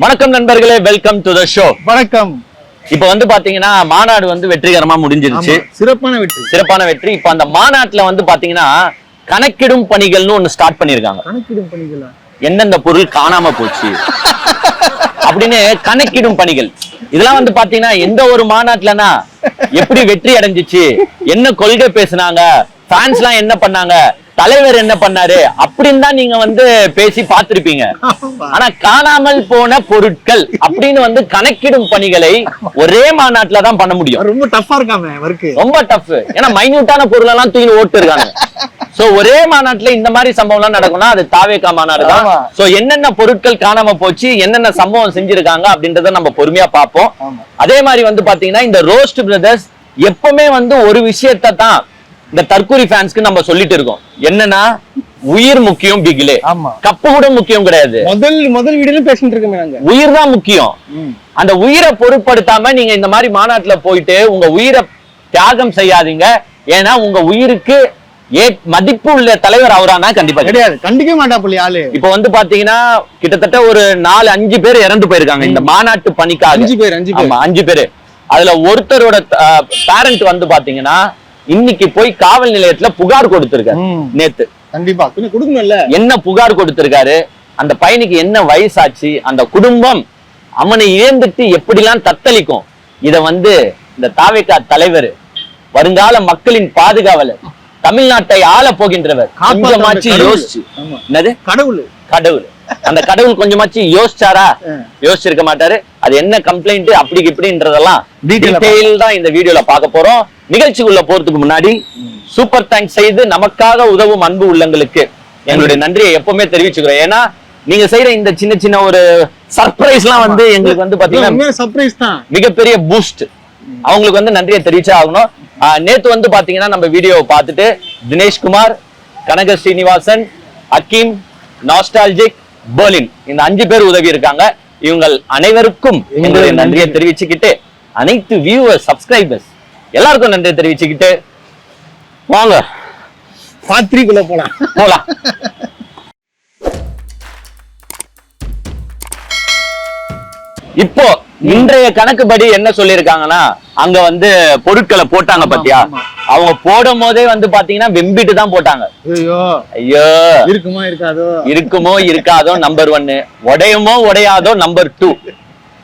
வணக்கம் நண்பர்களே welcome to the show வணக்கம். இப்போ வந்து பாத்தீங்கன்னா மாநாடு வந்து வெற்றிகரமா முடிஞ்சிருச்சு. சிறப்பான வெற்றி. சிறப்பான வெற்றி. இப்போ அந்த மாநாட்டுல வந்து பாத்தீங்கன்னா கணக்கிடும் பணிகள்னு ஒண்ணு ஸ்டார்ட் பண்ணிருக்காங்க. கணக்கிடும் பணிகளா? எந்தெந்த பொருள் காணாம போச்சு? அப்படின்னு கணக்கிடும் பணிகள். இதெல்லாம் வந்து பாத்தீங்கன்னா எந்த ஒரு மாநாட்டுலனா எப்படி வெற்றி அடைஞ்சிச்சு? என்ன கொள்கை பேசுனாங்க? ஃபேன்ஸ் எல்லாம் என்ன பண்ணாங்க? தலைவர் என்ன பண்ணாரு? அப்படின்னு தான் நீங்க வந்து பேசி பார்த்திருப்பீங்க. ஆனா காணாமல் போன பொருட்கள் அப்படின்னு வந்து கணக்கிடும் பணிகளை ஒரே மாநாட்டுல தான் பண்ண முடியும். ரொம்ப டஃப்பா இருக்காம ஒர்க்கு ரொம்ப டஃப் ஏன்னா மைன்யூட்டான பொருள் எல்லாம் தூக்கி ஓட்டு இருக்காங்க சோ ஒரே மாநாட்டுல இந்த மாதிரி சம்பவம் எல்லாம் நடக்கும்னா அது தாவேகா மாநாடு தான். சோ என்னென்ன பொருட்கள் காணாம போச்சு என்னென்ன சம்பவம் செஞ்சிருக்காங்க அப்படின்றத நம்ம பொறுமையா பார்ப்போம். அதே மாதிரி வந்து பாத்தீங்கன்னா இந்த ரோஸ்ட் பிரதர்ஸ் எப்பவுமே வந்து ஒரு விஷயத்தை தான் இந்த தற்கூரி ஃபேன்ஸ்க்கு நம்ம சொல்லிட்டு இருக்கோம். என்னன்னா உயிர் முக்கியம் பிகிலே. கப்பு கூட முக்கியம் கிடையாது. முதல் முதல் வீடியோல பேசிட்டு இருக்கோமே உயிர் தான் முக்கியம். அந்த உயிரை பொருட்படுத்தாம நீங்க இந்த மாதிரி மாநாட்டுல போயிட்டு உங்க உயிரை தியாகம் செய்யாதீங்க. ஏன்னா உங்க உயிருக்கு ஏ மதிப்பு உள்ள தலைவர் அவரானா கண்டிப்பா கிடையாது. கண்டிக்க மாட்டா புள்ளி ஆளு. இப்ப வந்து பாத்தீங்கன்னா கிட்டத்தட்ட ஒரு நாலு அஞ்சு பேர் இறந்து போயிருக்காங்க இந்த மாநாட்டு பணிக்காக. அஞ்சு பேர் அஞ்சு பேர். அஞ்சு பேரு. அதுல ஒருத்தரோட பேரண்ட் வந்து பாத்தீங்கன்னா இன்னைக்கு போய் காவல் நிலையத்துல புகார் கொடுத்திருக்காரு நேத்து. கண்டிப்பா. கொடுக்கணும்ல? என்ன புகார் கொடுத்திருக்காரு? அந்த பையனுக்கு என்ன வயசாச்சு? அந்த குடும்பம் அவனை இழந்துட்டு எப்படிலாம் தத்தளிக்கும்? இத வந்து இந்த தாவேக்கா தலைவர் வருங்கால மக்களின் பாதுகாவலர் தமிழ்நாட்டை ஆள போகின்றவர் கொஞ்சமாச்சு. யோசிச்சு. என்னது? கடவுள். கடவுள். அந்த கடவுள் கொஞ்சமாச்சு யோசிச்சாரா. யோசிச்சிருக்க மாட்டாரு. அது என்ன கம்ப்ளைண்ட் அப்படி இப்படின்றதெல்லாம் டீடைல் தான் இந்த வீடியோல பார்க்க போறோம். நிகழ்ச்சிக்குள்ள போறதுக்கு முன்னாடி சூப்பர் தேங்க்ஸ் செய்து நமக்காக உதவும் அன்பு உள்ளங்களுக்கு எங்களுடைய நன்றியை எப்பவுமே தெரிவிச்சுக்கிறோம். ஏன்னா நீங்க செய்யற இந்த சின்ன சின்ன ஒரு சர்ப்ரைஸ்லாம் வந்து எங்களுக்கு வந்து பாத்தீங்கன்னா சர்ப்ரைஸ் தான். மிகப்பெரிய பூஸ்ட் அவங்களுக்கு வந்து நன்றியை தெரிவிச்சே ஆகணும். நேத்து வந்து பாத்தீங்கன்னா நம்ம வீடியோவை பார்த்துட்டு தினேஷ்குமார் கனக ஸ்ரீனிவாசன் அக்கீம் நாஸ்டால்ஜிக் பெர்லின் இந்த அஞ்சு பேர் உதவி இருக்காங்க. இவங்கள் அனைவருக்கும் எங்களுடைய நன்றியை தெரிவிச்சுக்கிட்டு அனைத்து வியூவர்ஸ் சப்ஸ்கிரைபர்ஸ் எல்லாருக்கும் நன்றியை தெரிவிச்சுக்கிட்டு வாங்க. பாத்திரிக்குள்ள போலாம். போலாம். இப்போ இன்றைய கணக்குப்படி என்ன சொல்லிருக்காங்கன்னா அங்க வந்து பொருட்களை போட்டாங்க பாத்தியா. அவங்க போடும் போதே வந்து பாத்தீங்கன்னா வெம்பிட்டு தான் போட்டாங்க. ஐயோ. ஐயோ. இருக்குமா இருக்காதோ? இருக்குமோ இருக்காதோ நம்பர் ஒன்னு உடையுமோ உடையாதோ நம்பர் டூ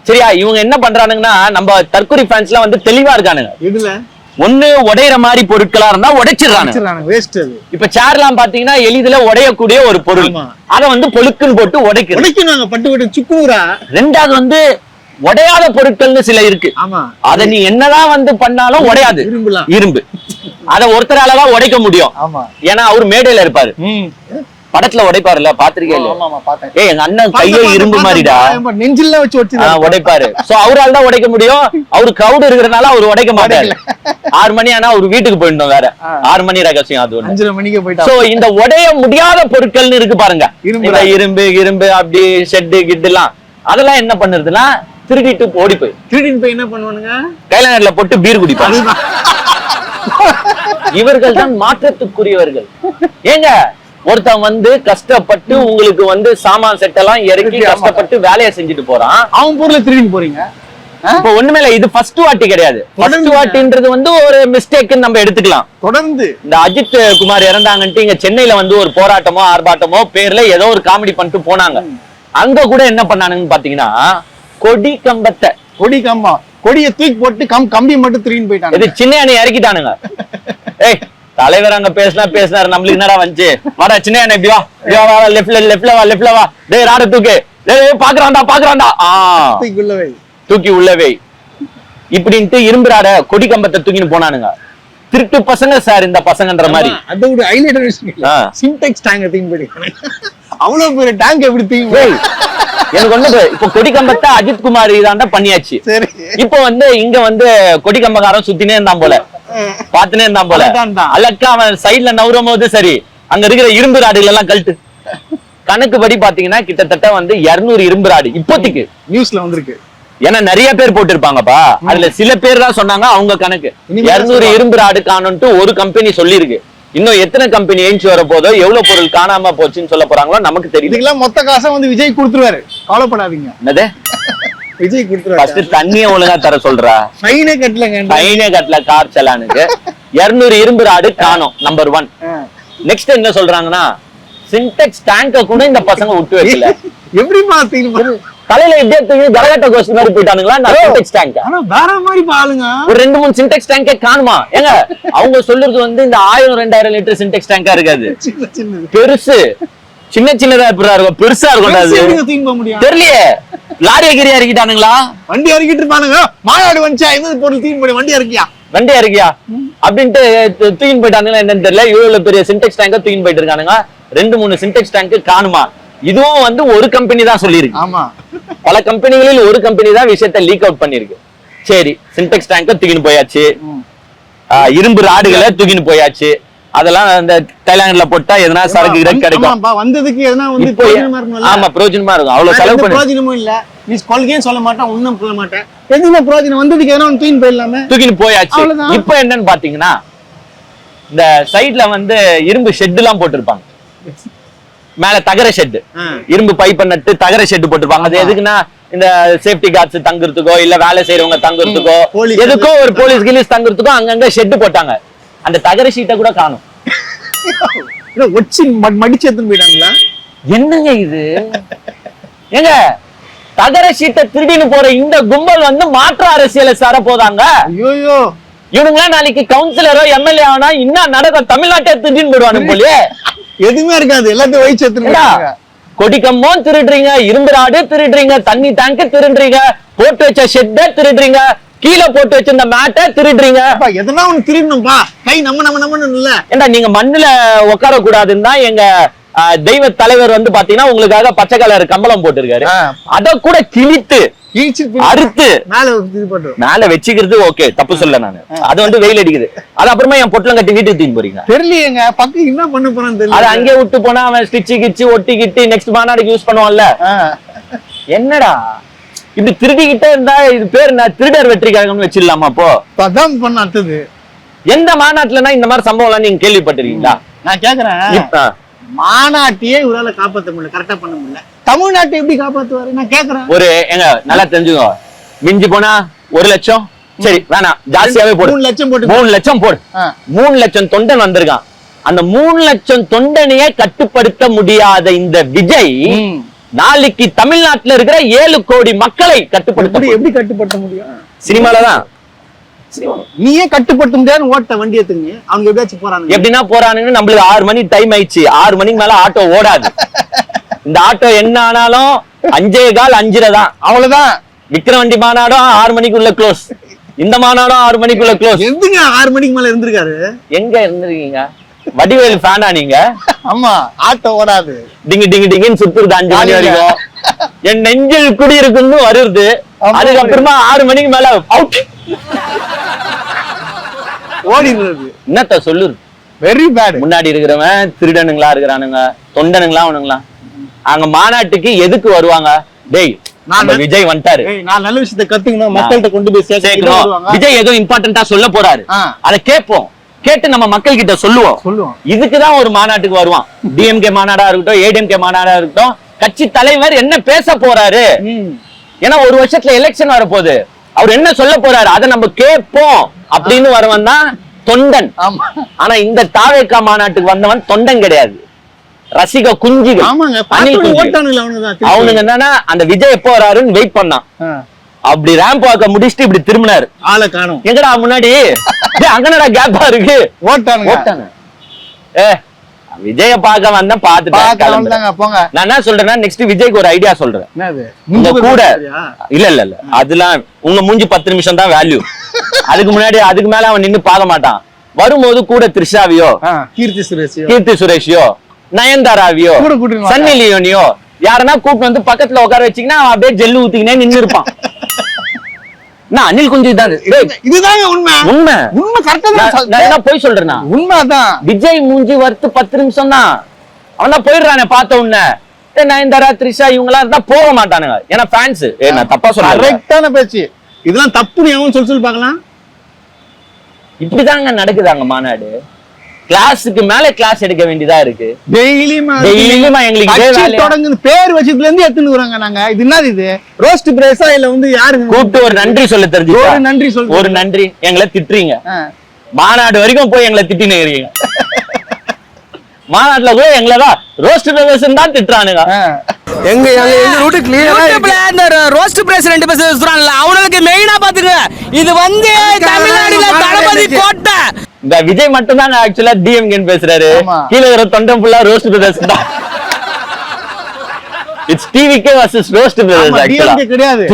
சரியா? இவங்க என்ன பண்றானுங்கன்னா நம்ம தற்கொலை ஃபேன்ஸ்லாம் வந்து தெளிவா இருக்கானுங்க. இதுல ஒண்ணு உடையிற மாதிரி பொருட்களா இருந்தா அது. இப்ப சேர்லாம் பாத்தீங்கன்னா எளிதில உடையக்கூடிய ஒரு பொருள். அத வந்து பொழுக்குன்னு போட்டு உடைக்கிறது. உடைக்கும் நாங்க பட்டு விட்டு சுக்குறா. ரெண்டாவது வந்து உடையாத பொருட்கள்னு சில இருக்கு. ஆமா. அத நீ என்னதான் வந்து பண்ணாலும் உடையாது. இரும்பு. அத ஒருத்தரால தான் உடைக்க முடியும். ஆமா. ஏன்னா அவர் மேடையில இருப்பாரு. படத்துல உடைப்பாருல்ல பாத்திருக்கேன் ஏய் எங்க அண்ணன் கையே இரும்பு மாதிரிடா. நெஞ்சில வச்சு வச்சு உடைப்பாரு. சோ அவரால் தான் உடைக்க முடியும். அவரு கிரௌட் இருக்கிறதுனால அவர் உடைக்க மாட்டாரு. ஆறு மணி ஆனா அவர் வீட்டுக்கு போயிட்டோம் வேற. ஆறு மணி ரகசியம் அது அஞ்சரை மணிக்கு போயிட்டா. சோ இந்த உடைய முடியாத பொருட்கள்னு இருக்கு பாருங்க. இரும்பு இரும்பு இரும்பு அப்படி ஷெட்டு கிட்டுலாம். அதெல்லாம் என்ன பண்ணுறதுன்னா திருடிட்டு ஓடி போய். திருடின்னு போய் என்ன பண்ணுவானுங்க? கைலானர்ல போட்டு பீர் குடிப்பாங்க. இவர்கள் தான் மாற்றத்துக்குரியவர்கள். ஏங்க ஒருத்தன் வந்து கஷ்டப்பட்டு உங்களுக்கு வந்து சாமான் செட் எல்லாம் இறக்கி. கஷ்டப்பட்டு வேலையை செஞ்சுட்டு போறான். அவன் பொருளை திருடின்னு போறீங்க? இப்ப ஒண்ணுமே இல்ல இது ஃபர்ஸ்ட் வாட்டி கிடையாது. ஃபர்ஸ்ட். வாட்டின்றது வந்து ஒரு மிஸ்டேக்னு நம்ம எடுத்துக்கலாம். தொடர்ந்து இந்த அஜித் குமார் இறந்தாங்கன்ட்டு இங்க சென்னையில வந்து ஒரு போராட்டமோ ஆர்ப்பாட்டமோ பேர்ல ஏதோ ஒரு காமெடி பண்ணிட்டு போனாங்க. அங்க கூட என்ன பண்ணானுங்கன்னு பாத்தீங்கன்னா கொடி கம்பத்தை. கொடி கம்பா கொடியை தூக்கி போட்டு கம் கம்பி மட்டும் திருடின்னு போயிட்டாங்க இது சின்ன அணை இறக்கிட்டானுங்க. ஏய் தலைவர் அங்க பேசினா பேசினாரு. நம்மளுக்கு என்னடா வந்துச்சு வாடா சின்ன அணை இப்படி வா லெஃப்ட்ல லெஃப்ட்ல வா லெஃப்ட்ல வா. டேய் ராட தூக்கு. டேய் பாக்குறான்டா பாக்குறான்டா. ஆ. தூக்கி உள்ளவே. இப்படின்ட்டு இரும்பு ராட கொடி கம்பத்தை தூக்கின்னு போனானுங்க. திருட்டு பசங்க சார் இந்த பசங்கன்ற மாதிரி. ஆமா, அதை விட ஹைலைட்டர் விஷயம் ஆ. சின்டெக்ஸ் டேங்க தூக்கி போயிட்டாங்க அவ்வளவு பெரிய டேங்க் எப்படி தூக்கி எனக்கு ஒண்ணு இப்ப கொடி கம்பத்தை அஜித் குமார் இதாண்டா பண்ணியாச்சு. சரி. இப்போ வந்து இங்க வந்து கொடி கம்பக்காரன் சுத்தினே இருந்தான் போல. பாத்துனே இருந்தான் போல. அலக்கா அவன் சைடுல நவுறும் போது சரி அங்க இருக்கிற இரும்பு ராடுகள் எல்லாம் கழட்டு. கணக்குப்படி பாத்தீங்கன்னா கிட்டத்தட்ட வந்து 200 இரும்பு ராடு இப்போதைக்கு. நியூஸ்ல வந்திருக்கு. ஏன்னா நிறைய பேர் போட்டிருப்பாங்கப்பா. அதுல சில பேர் தான் சொன்னாங்க அவங்க கணக்கு. 200 இரும்பு ராடு காணும்ட்டு ஒரு கம்பெனி சொல்லியிருக்கு. இன்னும் எத்தனை கம்பெனி ஏஞ்சி வர போதோ எவ்வளவு பொருள் காணாம போச்சுன்னு சொல்ல போறாங்களோ நமக்கு இதுக்கெல்லாம் மொத்த காசை வந்து விஜய் கொடுத்துருவாரு. கவலைப்படாதீங்க. என்னது? விஜய் கொடுத்துருவாரு. ஃபர்ஸ்ட் தண்ணிய ஒழுங்கா தர சொல்றா. ஃபைனே கட்டலங்க பையனே கட்டல கார் செலானுக்கு இருநூறு இரும்பு ராடு காணும் நம்பர் ஒன். நெக்ஸ்ட் என்ன சொல்றாங்கன்னா சின்டெக்ஸ் டேங்க கூட இந்த பசங்க விட்டு வைக்கல. எப்படிமா தீர்வு தலையில இப்படியே தூக்கி கரகாட்ட கோஷ்டி மாதிரி போயிட்டானுங்களா நான் சின்டெக்ஸ் டேங்க் ஆனா வேற மாதிரி பாருங்க ஒரு ரெண்டு மூணு சின்டெக்ஸ் டேங்கே காணுமா? ஏங்க அவங்க சொல்றது வந்து இந்த ஆயிரம் ரெண்டாயிரம் லிட்டர் சின்டெக்ஸ் டேங்கா இருக்காது. பெருசு. சின்ன சின்னதா எப்படா இருக்கும்? பெருசா இருக்கும் அது. தெரியலையே. லாரி கிரியா இறக்கிட்டானுங்களா வண்டி இறக்கிட்டு இருப்பானுங்க. மாநாடு வந்துச்சா? எந்த பொருள் தூக்கி போய் வண்டி இறக்கியா வண்டி இறக்கியா அப்படின்ட்டு தூக்கின்னு போயிட்டானுங்களா என்னன்னு தெரியல. இவ்வளவு பெரிய சின்டெக்ஸ் டேங்க தூக்கின்னு போயிட்டு இருக்கானுங்க. ரெண்டு மூணு சின்டெக்ஸ் டேங்க் காணுமா? இதுவும் வந்து ஒரு கம்பெனி தான் சொல்லியிருக்கு. ஆமா. பல கம்பெனிகளில் ஒரு கம்பெனி தான் விஷயத்தை லீக் அவுட் பண்ணிருக்கு சரி சின்டெக்ஸ் டேங்க தூக்கின்னு போயாச்சு. இரும்பு ராடுகளை தூக்கின்னு போயாச்சு. அதெல்லாம் அந்த தைலாண்ட்ல போட்டா எதனா சரக்கு கிரக்கு கிடைக்கும். வந்ததுக்கு எதனா வந்து பிரயோஜனமா இருக்கணும்ல ஆமா பிரயோஜனமா இருக்கும். அவ்வளவு செலவு பண்ணி. பிரயோஜனமும் இல்ல. நீ கொள்கையும் சொல்ல மாட்டேன் ஒண்ணும் சொல்ல மாட்டேன். எதுவுமே பிரயோஜனம் வந்ததுக்கு எதனா ஒன்று தூக்கி போயிடலாமே. தூக்கின்னு போயாச்சு. இப்போ என்னன்னு பாத்தீங்கன்னா இந்த சைடுல வந்து இரும்பு ஷெட் எல்லாம் போட்டிருப்பாங்க. மேல தகர ஷெட். இரும்பு பைப் நட்டு தகர ஷெட் போட்டிருப்பாங்க. அது எதுக்குன்னா இந்த சேஃப்டி கார்ட்ஸ் தங்குறதுக்கோ இல்ல வேலை செய்யறவங்க தங்குறதுக்கோ எதுக்கோ ஒரு போலீஸ் கிலீஸ் தங்குறதுக்கோ அங்கங்க ஷெட் போட்டாங்க. அந்த தகர ஷீட்டை கூட காணும். ஒச்சி மடிச்சு எடுத்துன்னு போயிட்டாங்களா? என்னங்க இது? ஏங்க தகர ஷீட்டை திருடின்னு போற இந்த கும்பல் வந்து மாற்று அரசியலை சார போதாங்க ஐயோயோ. இவனுங்களாம் நாளைக்கு கவுன்சிலரோ எம்எல்ஏ ஆனா இன்னும் நடக்கும் தமிழ்நாட்டை திருடின்னு போடுவானு போலயே. எதுவுமே இருக்காது எல்லாத்தையும் போயிட்டாங்க கொடிக்கம்பம் திருடுறீங்க இரும்பு ராடு திருடுறீங்க தண்ணி டேங்க் திருடுறீங்க போட்டு வச்ச ஷெட்ட திருடுறீங்க கீழே போட்டு வச்சிருந்த மேட்டை திருடுறீங்க. எதனா ஒண்ணு திருடணும்பா. கை நம்ம நம்ம நம்மன்னு இல்ல. ஏண்டா நீங்க மண்ணுல உட்கார கூடாதுன்னு தான் எங்க தெய்வ தலைவர் வந்து பாத்தீங்கன்னா உங்களுக்காக பச்சை கலர் கம்பளம் போட்டிருக்காரு. அத கூட கிழித்து அறுத்து. மேல வச்சுக்கிறது ஓகே தப்பு சொல்ல நானு. அது வந்து வெயில் அடிக்குது. அது அப்புறமா என் பொட்டலம் கட்டி வீட்டுக்கு தூக்கி போறீங்க தெரியலையேங்க. பக்கம் என்ன பண்ண போறான்னு அது அங்கே விட்டு போனா அவன் ஸ்டிச்சு கிச்சு ஒட்டி கிட்டி நெக்ஸ்ட் மாநாடுக்கு யூஸ் பண்ணுவான்ல. என்னடா? இப்படி திருடிக்கிட்டே இருந்தா இது பேர் என்ன? திருடர் வெற்றி கழகம்னு வச்சிடலாமா அப்போ? அதான் பண்ண அடுத்தது எந்த மாநாட்டுலனா இந்த மாதிரி சம்பவம்லாம் நீங்க கேள்விப்பட்டிருக்கீங்களா? நான் கேக்குறேன். மாநாட்டையே இவரால காப்பாத்த முடியல கரெக்டா பண்ண முடியல. தமிழ்நாட்டை எப்படி காப்பாத்துவாரு? நான் கேக்குறேன். ஒரு எங்க நல்லா தெரிஞ்சுக்கோ. மிஞ்சி போனா ஒரு லட்சம்? சரி வேணாம். ஜாஸ்தியாவே போடு. மூணு லட்சம் போட்டு மூணு லட்சம் போடு. மூணு லட்சம் தொண்டன் வந்திருக்கான். அந்த மூணு லட்சம் தொண்டனையே கட்டுப்படுத்த முடியாத இந்த விஜய். நாளைக்கு தமிழ்நாட்டுல இருக்கிற ஏழு கோடி மக்களை கட்டுப்படுத்த எப்படி முடியும். எப்படி கட்டுப்படுத்த முடியும்? சினிமாலதான். நீயே கட்டுப்படுத்த முடியாது ஓட்ட வண்டி எடுத்துங்க அவங்க எப்படியாச்சும் போறானுங்க. எப்படின்னா போறானுங்கன்னு நம்மளுக்கு ஆறு மணி டைம் ஆயிடுச்சு. ஆறு மணிக்கு மேல ஆட்டோ ஓடாது. இந்த ஆட்டோ என்ன ஆனாலும் அஞ்சே கால் அஞ்சரை தான். அவ்வளவுதான். விக்ரவண்டி மாநாடும் ஆறு மணிக்குள்ள க்ளோஸ் இந்த மாநாடும் ஆறு மணிக்குள்ள க்ளோஸ் எதுங்க ஆறு மணிக்கு மேல இருந்திருக்காரு? எங்க இருந்திருக்கீங்க? வடிவேல் ஃபேனா நீங்க? ஆமா ஆட்டோ ஓடாது. டிங்கு டிங்கு டிங்குன்னு சுத்துறது அஞ்சு மணி வரைக்கும். என் நெஞ்சில் குடியிருக்குன்னு வருது. அதுக்கப்புறமா ஆறு மணிக்கு மேல அவுட் ஓடிடுறது. என்னத்த சொல்லுது? வெரி பேட் முன்னாடி இருக்கிறவன் திருடனுங்களா இருக்கிறானுங்க தொண்டனுங்களா அவனுங்களா? அங்க மாநாட்டுக்கு எதுக்கு வருவாங்க? டேய் விஜய் வந்துட்டாரு. நான் நல்ல விஷயத்தை கத்துக்கணும். மக்கள்கிட்ட கொண்டு போய் சேர்க்கணும். விஜய் ஏதோ இம்பார்ட்டன்டா சொல்ல போறாரு. அத கேட்போம். கேட்டு நம்ம மக்கள் கிட்ட சொல்லுவோம். சொல்லுவோம். இதுக்குதான் ஒரு மாநாட்டுக்கு வருவான். டிஎம்கே மாநாடா இருக்கட்டும் ஏடிஎம்கே மாநாடா இருக்கட்டும் கட்சி தலைவர் என்ன பேச போறாரு. ஏன்னா ஒரு வருஷத்துல எலெக்ஷன் வரப்போகுது. அவர் என்ன சொல்ல போறாரு? அதை நம்ம கேட்போம். அப்படின்னு வரவன் தான் தொண்டன். ஆனா இந்த தாவேக்கா மாநாட்டுக்கு வந்தவன் தொண்டன் கிடையாது. ரசிக குஞ்சுகள். அவனுங்க என்னன்னா அந்த விஜய் எப்போ வராருன்னு வெயிட் பண்ணான். அப்படி ரேம்ப் வாக்க முடிச்சுட்டு இப்படி திரும்பினாரு. ஆளை காணும். எங்கடா முன்னாடி? அங்கனடா கேப்பா இருக்கு. ஓட்டானுங்க. ஓட்டாங்க ஏ விஜய பார்க்க கிளம்புறேன். தாங்க போங்க. நான் என்ன சொல்றேன்னா நெக்ஸ்ட் விஜய்க்கு ஒரு ஐடியா சொல்றேன். உங்க கூட இல்ல இல்ல இல்ல. அதெல்லாம் உங்க மூஞ்சி பத்து நிமிஷம் தான் வேல்யூ அதுக்கு முன்னாடி அதுக்கு மேல அவன் நின்னு பார்க்க மாட்டான். வரும்போது கூட த்ரிஷாவியோ கீர்த்தி சுரேஷ் கீர்த்தி சுரேஷியோ நயன்தாராவியோ. சன்னி லியோனியோ யாரனா கூப்பிட்டு வந்து பக்கத்துல உட்கார வச்சீங்கன்னா அவன் அப்படியே ஜெல்லு ஊத்திக்கினே நின்னு இருப்பான் நான் அனில் குஞ்சு தான் இதுதாங்க உண்மை. உண்மை. உண்மை கரெக்டா நான் தான் நான் என்ன போய் சொல்றேனா உண்மைதான். விஜய் மூஞ்சி வறுத்து பத்து நிமிஷம் தான். அவன் போயிடுறானே பார்த்த உடனே. நயன்தாரா த்ரிஷா இவங்க இருந்தா போக மாட்டானுங்க. ஏன்னா ஃபேன்ஸ் நான் தப்பா சொல்றேன். கரெக்டான பேச்சு. இதெல்லாம் தப்புன்னு எவன் சொல்லி சொல்லி பார்க்கலாம்? இப்படிதாங்க நடக்குது அங்க மாநாடு. கிளாஸுக்கு மேல கிளாஸ் எடுக்க வேண்டியதா இருக்கு. டெய்லியுமா டெய்லியுமா எங்களுக்கு? தொடங்குது. பேர் வச்சதுல இருந்து எடுத்துன்னு வராங்க நாங்க. இது என்னது இது? ரோஸ்ட் பிரேஸா இல்ல வந்து யாருங்க கூப்பிட்டு ஒரு நன்றி சொல்ல தெரிஞ்சு ஒரு நன்றி சொல்லுங்க ஒரு நன்றி. எங்களை திட்டுறீங்க. மாநாடு வரைக்கும் போய் எங்களை திட்டினு இருக்கீங்க. மாநாட்டுல கூட எங்களை தான் ரோஸ்ட் பிரதர்ஸ் தான் திட்டுறானுங்க. எங்க எங்க ரூட் கிளியரா இந்த ரோஸ்ட் பிரஸ் ரெண்டு பேர் சொல்றாங்கல்ல அவனுக்கு மெயினா பாத்துங்க இது வந்து தமிழ்நாடுல தளபதி போட்ட இந்த விஜய் மட்டும் தான் ஆக்சுவலா டிஎம்கேன்னு பேசுறாரு. கீழே இருக்கிற தொண்டம் ஃபுல்லா ரோஸ்ட் பிரதர்ஸ் தான். It's TVK versus roast brothers ஆக்சுவலா கிடையாது.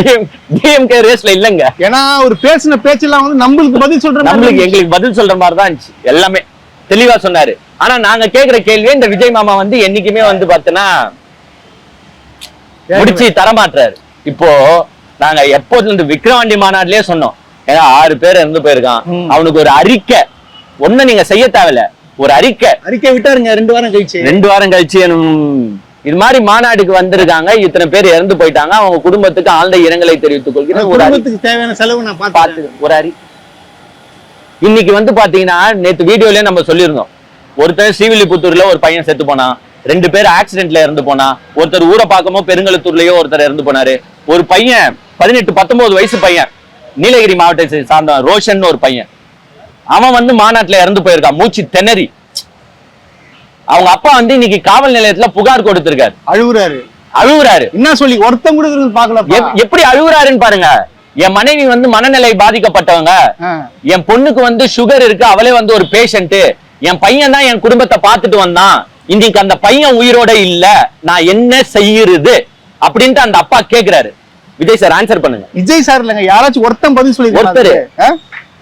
டிஎம்கே ரேஸ்ல இல்லங்க. ஏன்னா ஒரு பேசின பேச்செல்லாம் வந்து நம்மளுக்கு பதில் சொல்ற நம்மளுக்கு. எங்களுக்கு பதில் சொல்ற மாதிரி தான் இருந்துச்சு. எல்லாமே தெளிவா சொன்னாரு. ஆனா நாங்க கேக்குற கேள்வியே இந்த விஜய் மாமா வந்து என்னைக்குமே வந்து பாத்தீங்கன்னா முடிச்சு தரமாட்டுறாரு இப்போ நாங்க எப்போதுல இருந்து விக்ரவாண்டி மாநாட்டிலேயே சொன்னோம். ஏன்னா ஆறு பேர் இறந்து போயிருக்கான். அவனுக்கு ஒரு அறிக்கை. ஒண்ணு நீங்க செய்ய தேவையில்ல. ஒரு அறிக்கை. அறிக்கை விட்டாருங்க ரெண்டு வாரம் கழிச்சு. ரெண்டு வாரம் கழிச்சு இது மாதிரி மாநாடுக்கு வந்திருக்காங்க. இத்தனை பேர் இறந்து போயிட்டாங்க. அவங்க குடும்பத்துக்கு ஆழ்ந்த இரங்கலை தெரிவித்துக் கொள்கிறேன். குடும்பத்துக்கு தேவையான செலவு நான் பார்த்து பார்த்து ஒரு அறி. இன்னைக்கு வந்து பாத்தீங்கன்னா நேத்து வீடியோலயே நம்ம சொல்லியிருந்தோம். ஒருத்தர் ஸ்ரீவில்லிபுத்தூர்ல ஒரு பையன் செத்து போனான் ரெண்டு பேர் ஆக்சிடென்ட்ல இறந்து போனா ஒருத்தர் ஊரை பார்க்கமோ பெருங்கலத்தூர்லயோ ஒருத்தர் இறந்து போனாரு. ஒரு பையன் பதினெட்டு பத்தொன்பது வயசு பையன் நீலகிரி மாவட்டத்தை சார்ந்த ரோஷன் ஒரு பையன். அவன் வந்து மாநாட்டுல இறந்து போயிருக்கான். மூச்சு திணறி. அவங்க அப்பா வந்து இன்னைக்கு காவல் நிலையத்துல புகார் கொடுத்திருக்காரு. அழுகுறாரு. அழுகுறாரு. என்ன சொல்லி ஒருத்தன் கூட எப்- எப்படி அழுகுறாருன்னு பாருங்க. என் மனைவி வந்து மனநிலை பாதிக்கப்பட்டவங்க. என் பொண்ணுக்கு வந்து சுகர் இருக்கு அவளே வந்து ஒரு பேஷண்ட் என் பையன் தான் என் குடும்பத்தை பார்த்துட்டு வந்தான். இன்னைக்கு அந்த பையன் உயிரோட இல்ல. நான் என்ன செய்யறது? அப்படின்ட்டு அந்த அப்பா கேக்குறாரு. விஜய் சார் ஆன்சர் பண்ணுங்க. விஜய் சார் இல்லைங்க யாராச்சும் ஒருத்தன் பதில் சொல்லி ஒருத்தரு.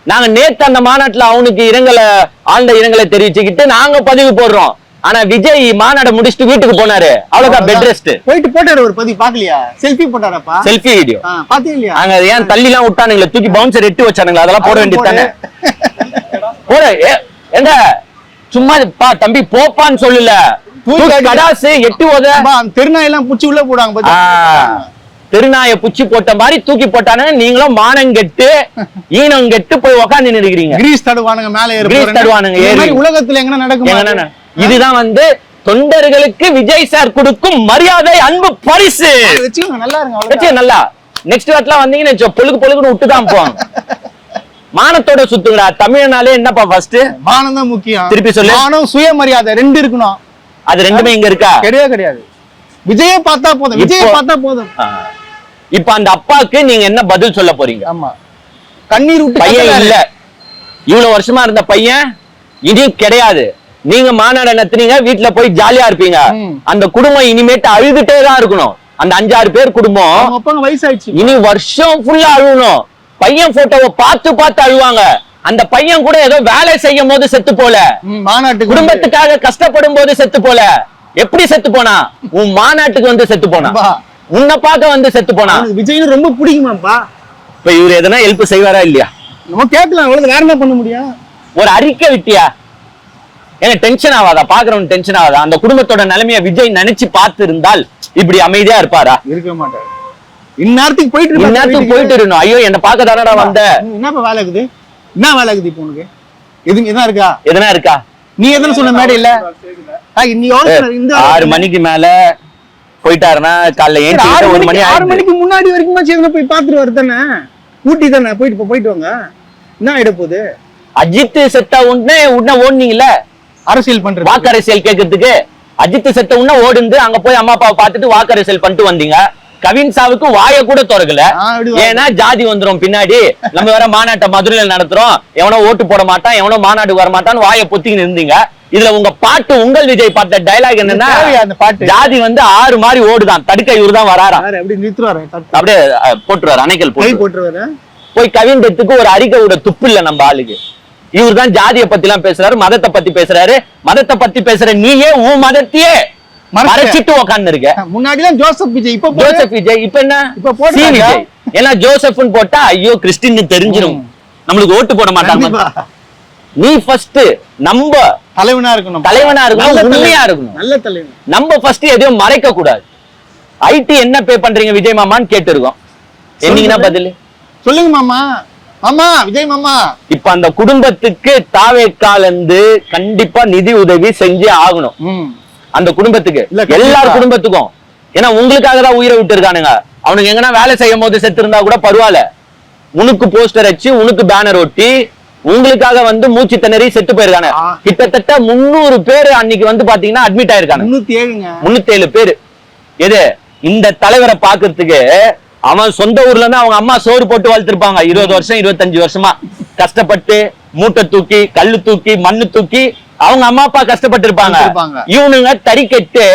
நாங்க நேத்து அந்த மாநாட்டுல அவனுக்கு இரங்கலை ஆழ்ந்த இரங்கலை தெரிவிச்சுக்கிட்டு நாங்க பதிவு போடுறோம். ஆனா விஜய் மாநாட முடிச்சுட்டு வீட்டுக்கு போனாரு. அவ்வளவுதான் பெட் ரெஸ்ட் போயிட்டு போட்டாரு ஒரு பதிவு பாக்கலையா செல்ஃபி போட்டாரப்பா? செல்ஃபி வீடியோ ஆ, பாத்தீங்க இல்லையா அங்க ஏன் தள்ளி எல்லாம் விட்டானுங்களே தூக்கி பவுன்சர் எட்டு வச்சானுங்களா அதெல்லாம் போட வேண்டியது தானே? போட. ஏ, ஏங்க சும்மா பா தம்பி போப்பான்னு சொல்லல. கடாசு எட்டு ஓத தெருநாயெல்லாம் புடிச்சு உள்ள போடுவாங்க பாத்தீங்களா? திருநாய புச்சி போட்ட மாதிரி தூக்கி போட்டானுங்க நீங்களும் மானம் கெட்டு ஈனம் கெட்டு போய் உக்காந்து நினைக்கிறீங்க கிரீஸ் தடுவானுங்க மேல ஏற கிரீஸ். தடுவானுங்க, ஏறி. உலகத்துல எங்க நடக்கும் இதுதான் வந்து தொண்டர்களுக்கு விஜய் சார் கொடுக்கும் மரியாதை அன்பு பரிசு. நல்லா இருங்க. நல்லா. நெக்ஸ்ட் வாட்டிலாம் வந்தீங்கன்னு வச்சோ, பொழுகு பொழுகுன்னு விட்டு தான் போவாங்க. மானத்தோட சுத்துங்கடா. தமிழ்னாலே என்னப்பா ஃபர்ஸ்ட் மானம் தான் முக்கியம். திருப்பி சொல்லு. மானம் சுயமரியாதை ரெண்டு இருக்கணும். அது ரெண்டுமே இங்க இருக்கா? கிடையவே கிடையாது. விஜய பார்த்தா போதும் விஜய பார்த்தா போதும். இப்ப அந்த அப்பாக்கு நீங்க என்ன பதில் சொல்ல போறீங்க? ஆமா. கண்ணீர் விட்டு பையன். இல்ல. இவ்வளவு வருஷமா இருந்த பையன் இனி கிடையாது. நீங்க மாநாடு நடத்துனீங்க வீட்டுல போய் ஜாலியா இருப்பீங்க. அந்த குடும்பம் இனிமேட்டு அழுதுட்டே தான் இருக்கணும். அந்த அஞ்சாறு பேர் குடும்பம் வயசாயிடுச்சு. இனி வருஷம் ஃபுல்லா அழுகணும். பையன் போட்டோவை பார்த்து பார்த்து அழுவாங்க. அந்த பையன் கூட ஏதோ வேலை செய்யும் போது செத்து போல. ம், மாநாட்டுக்கு வந்து- குடும்பத்துக்காக கஷ்டப்படும் போது செத்து போல. எப்படி செத்து போனா? உன் மாநாட்டுக்கு வந்து செத்து போனா. உன்னை பார்க்க வந்து செத்து போனா? விஜய்னு ரொம்ப பிடிக்குமாப்பா இப்ப இவர் எதனா ஹெல்ப் செய்வாரா இல்லையா? நம்ம கேட்கலாம் அவ்வளவு வேற என்ன பண்ண முடியும். ஒரு அறிக்கை விட்டியா? ஏங்க டென்ஷன் ஆகாதா பாக்குறவன் டென்ஷன் ஆகாதா அந்த குடும்பத்தோட நிலைமைய விஜய் நினைச்சு பார்த்து இருந்தால் இப்படி அமைதியா இருப்பாரா? இருக்க மாட்டாரு. இந்நேரத்துக்கு போயிட்டு இந்நேரத்துக்கு. போயிட்டு இருக்கணும் ஐயோ என்ன பார்க்க தானடா வந்த? என்னப்பா வேலை இருக்குது? என்ன வேலை இருக்குது இப்போ உனக்கு? எது எதனா இருக்கா? எதனா இருக்கா? நீ எதுன்னு சொன்ன மேடை இல்ல? ஆறு மணிக்கு மேல போயிட்டாருன்னா காலைல ஏன் ஆறு ஒரு மணி ஆறு மணிக்கு முன்னாடி வரைக்கும் சேர்ந்து போய் பாத்துட்டு வர தானே? ஊட்டி தானே? போயிட்டு போயிட்டு வாங்க. என்ன ஆயிட போகுது? அஜித் செத்தா உடனே உடனே ஓடுனீங்கல்ல? அரசியல் பண்றது. வாக்கரசியல் கேட்கறதுக்கு அஜித் செத்த உடனே ஓடுந்து அங்க போய் அம்மா அப்பாவை பார்த்துட்டு வாக்கரசியல் பண்ணிட்டு வந்தீங்க. கவின் சாவுக்கு வாய கூட திறக்கல. ஏன்னா ஜாதி வந்துரும் பின்னாடி. நம்ம வேற மாநாட்டை மதுரையில நடத்துறோம். எவனோ ஓட்டு போட மாட்டான் எவனோ மாநாடு வர மாட்டான்னு வாயை பொத்திக்கின்னு இருந்தீங்க. இதுல உங்க பாட்டு உங்கள் விஜய் பார்த்த டைலாக் என்னன்னா பாட்டு? ஜாதி வந்து ஆறு மாதிரி ஓடுதான். தடுக்க இவரு தான் தட்டு. அப்படியே போட்டுருவாரு அணைக்கல் போட்டுருவாரு. போய் கவின் டெத்துக்கு ஒரு அறிக்கை விட துப்பு இல்ல நம்ம ஆளுக்கு. இவர் தான் ஜாதியை பத்தி எல்லாம் பேசுறாரு மதத்தை பத்தி பேசுறாரு. மதத்தை பத்தி பேசுற நீயே உன் மதத்தையே. மறைச்சிட்டு உக்காந்து இருக்க முன்னாடிலாம் ஜோசப் விஜய் இப்ப. ஜோசப் விஜய் இப்ப என்ன? இப்ப விஜய். ஏன்னா ஜோசப்னு போட்டா ஐயோ கிறிஸ்டின் தெரிஞ்சிரும். நம்மளுக்கு ஓட்டு போட மாட்டாங்க. நீ ஃபர்ஸ்ட் நம்ம தலைவனா இருக்கணும். தலைவனா இருக்கணும். உண்மையா இருக்கணும். நல்ல தலைவன். நம்ம ஃபர்ஸ்ட் எதையும் மறைக்க கூடாது ஐடி என்ன பே பண்றீங்க விஜய் மாமான்னு கேட்டு இருக்கோம் என்னீங்கன்னா பதில்? சொல்லுங்க மாமா. மாமா விஜய் மாமா. இப்ப அந்த குடும்பத்துக்கு தாவேக்கால இருந்து கண்டிப்பா நிதி உதவி செஞ்சே ஆகணும். அந்த குடும்பத்துக்கு. எல்லார் குடும்பத்துக்கும். ஏன்னா உங்களுக்காக தான் உயிரை விட்டு இருக்கானுங்க அவனுக்கு எங்கன்னா வேலை செய்யும் போது செத்து இருந்தா கூட பரவாயில்ல. உனக்கு போஸ்டர் வச்சு உனக்கு பேனர் ஒட்டி உங்களுக்காக வந்து மூச்சு திணறி செத்து போயிருக்காங்க. கிட்டத்தட்ட முந்நூறு பேர் அன்னைக்கு வந்து பாத்தீங்கன்னா அட்மிட் ஆயிருக்காங்க முன்னூத்தி ஏழு பேரு. எது? இந்த தலைவரை பாக்குறதுக்கு அவன் சொந்த ஊர்ல இருந்து அவங்க அம்மா சோறு போட்டு வளர்த்திருப்பாங்க. இருபது வருஷம் இருபத்தஞ்சு வருஷமா. கஷ்டப்பட்டு மூட்டை தூக்கி கல்லு தூக்கி மண்ணு தூக்கி அவங்க அம்மா அப்பா கஷ்டப்பட்டு இருப்பாங்க. இவனுங்க தறிக்கெட்டு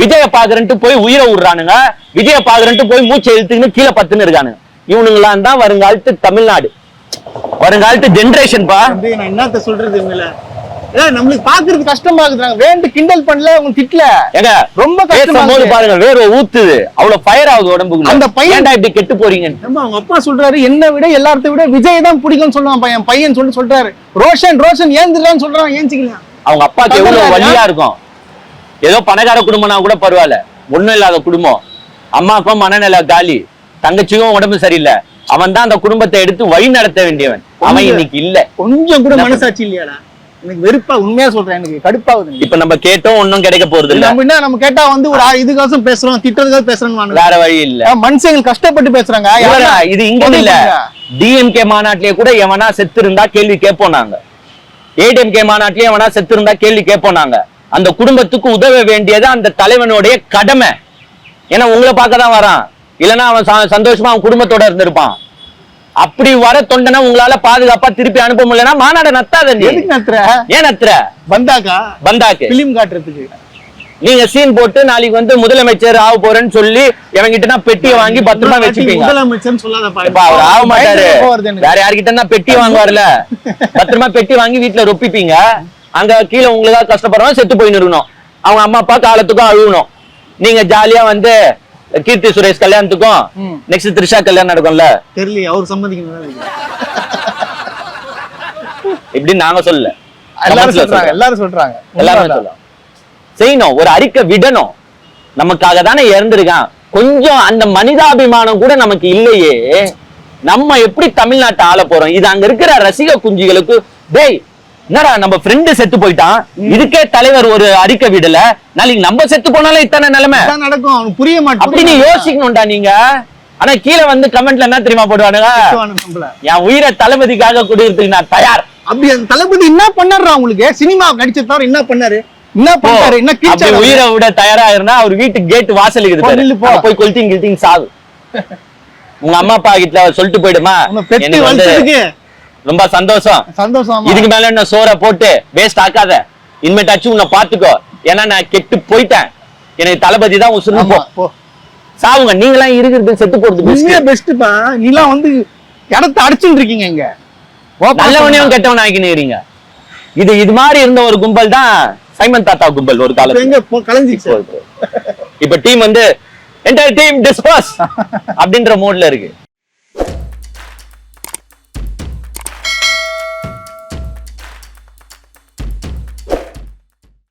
விஜய பாக்குறன்ட்டு போய் உயிரை விடுறானுங்க விஜய பாக்குறன்ட்டு போய் மூச்சை இழுத்துக்கின்னு கீழே பத்துன்னு இருக்கானுங்க. இவனுங்களாம் தான் வருங்காலத்து தமிழ்நாடு. வருங்காலத்து ஜெனரேஷன் பா. நான் என்னத்த சொல்றது இவங்கள? ஏ நம்மளுக்கு பாக்குறது கஷ்டமா இருக்குறாங்க வேண்டு கிண்டல் பண்ணல அவங்க திட்டல. ஏங்க ரொம்ப கஷ்டமா. பாருங்க வேர்வை ஊத்துது. அவ்வளவு ஃபயர் ஆகுது உடம்புக்கு அந்த பையன் இப்படி கெட்டு போறீங்க அவங்க அப்பா சொல்றாரு என்னை விட எல்லார்த்த விட விஜய் தான் பிடிக்கும்னு சொல்லுவான் பையன். பையன் சொல்லி சொல்றாரு. ரோஷன் ரோஷன் ஏந்திரலான்னு சொல்றான் ஏஞ்சிக்கலாம் அவங்க அப்பாக்கு எவ்வளவு. வலியா இருக்கும்? ஏதோ பணக்கார குடும்பம்னா கூட பரவாயில்ல. ஒண்ணும் இல்லாத குடும்பம். அம்மாக்கும் மனநிலை காலி. தங்கச்சிக்கும் உடம்பு சரியில்லை. அவன் தான் அந்த குடும்பத்தை எடுத்து வழி நடத்த வேண்டியவன். அவன். இன்னைக்கு இல்ல. கொஞ்சம் கூட மனசாட்சி இல்லையாடா? எனக்கு வெறுப்பா உண்மையா சொல்றேன். எனக்கு கடுப்பாகுது. இப்ப நம்ம கேட்டோம் ஒண்ணும் கிடைக்க போறது இல்ல. நம்ம என்ன நம்ம கேட்டா வந்து ஒரு இதுக்காசும் பேசுறோம் திட்டத்துக்காக பேசுறாங்க வேற வழி இல்ல. மனுஷங்க கஷ்டப்பட்டு பேசுறாங்க? இது இங்க இல்ல. டிஎம்கே மாநாட்டிலேயே கூட எவனா செத்து இருந்தா கேள்வி கேட்போம் நாங்க. ஏடிஎம்கே மாநாட்டிலேயே எவனா செத்து இருந்தா கேள்வி கேட்போம் நாங்க. அந்த குடும்பத்துக்கு உதவ வேண்டியது அந்த தலைவனுடைய கடமை. ஏன்னா உங்களை பார்க்க தான் வரான். இல்லைன்னா அவன் சந்தோஷமா அவன் குடும்பத்தோட இருந்திருப்பான். அப்படி வர தொண்டனை உங்களால பாதுகாப்பா திருப்பி அனுப்ப முடியலன்னா மாநாடு நத்தாத நீ. எதுக்கு நத்துற? ஏன் நத்துற? வந்தாக்கா பந்தாக்கு. பிலிம் காட்டுறதுக்கு. நீங்க சீன் போட்டு நாளைக்கு வந்து முதலமைச்சர் ஆக போறேன்னு சொல்லி எவங்கிட்ட பெட்டியை வாங்கி பத்திரமா வச்சுப்பீங்க? அவர் ஆக மாட்டாரு. வேற யார்கிட்ட பெட்டி வாங்குவார்ல? பத்திரமா பெட்டி வாங்கி வீட்டுல ரொப்பிப்பீங்க. அங்க கீழே உங்களுக்காக கஷ்டப்படுறவன் செத்து போய் நிறுவணும் அவங்க அம்மா அப்பா காலத்துக்கும் அழுகணும். நீங்க ஜாலியா வந்து கீர்த்தி சுரேஷ் கல்யாணத்துக்கும். நெக்ஸ்ட் த்ரிஷா கல்யாணம் நடக்கும்ல? தெரியல அவர் சம்மதிக்கணும் இப்படி நாங்க சொல்லல. எல்லாரும் சொல்றாங்க. எல்லாரும் சொல்றாங்க. எல்லாருமே உண்மைதான். செய்யணும். ஒரு அறிக்கை விடணும். நமக்காக தானே இறந்திருக்கான். கொஞ்சம் அந்த மனிதாபிமானம் கூட நமக்கு இல்லையே. நம்ம எப்படி தமிழ்நாட்டை ஆள போறோம்? இது அங்க இருக்கிற ரசிக குஞ்சிகளுக்கு டேய் என்னடா நம்ம ஃப்ரெண்டு செத்து போயிட்டான்? இதுக்கே தலைவர் ஒரு அறிக்கை விடல. நாளைக்கு நம்ம செத்து போனாலும் இத்தனை நிலைமை. நடக்கும். புரிய அப்படின்னு மாட்டேன் யோசிக்கணும்டா நீங்க. ஆனா கீழே வந்து கமெண்ட்ல என்ன தெரியுமா போடுவானுங்க? என் உயிரை தளபதிக்காக கொடுக்கறதுக்கு நான் தயார். அப்படி அந்த தளபதி என்ன பண்ணாரு உங்களுக்கு? சினிமா நடிச்ச தவிர என்ன பண்ணாரு? என்ன பண்ணாரு என்ன கிழிச்சாரு உயிரை விட தயாரா இருந்தா அவர் வீட்டு கேட் வாசல் இருக்குது போய் கொளுத்திங் கிழ்த்திங் சாவு. உங்க அம்மா அப்பா கிட்ட சொல்லிட்டு போயிடுமா? ரொம்ப சந்தோஷம். சந்தோஷம் இதுக்கு மேல என்ன சோற போட்டு வேஸ்ட் ஆக்காத. இனிமேட்டாச்சும் உன்னை பாத்துக்கோ ஏன்னா நான் கெட்டு போயிட்டேன். எனக்கு தளபதி தான் போ. சாவுங்க நீங்களாம் இருக்கிறது செத்து போறது best. நீங்க பெஸ்ட்பா நீலாம் வந்து இடத்த அடிச்சுட்டு இருக்கீங்க இங்க. நல்லவனையும். கெட்டவன் ஆக்கினுறீங்க இது இது மாதிரி இருந்த ஒரு கும்பல் தான் சைமன் தாத்தா கும்பல் ஒரு காலத்துல. கலைஞ்சிச்சு. இப்ப டீம் வந்து என்டையர் டீம் டிஸ்பர்ஸ் அப்படின்ற மோட்ல இருக்கு.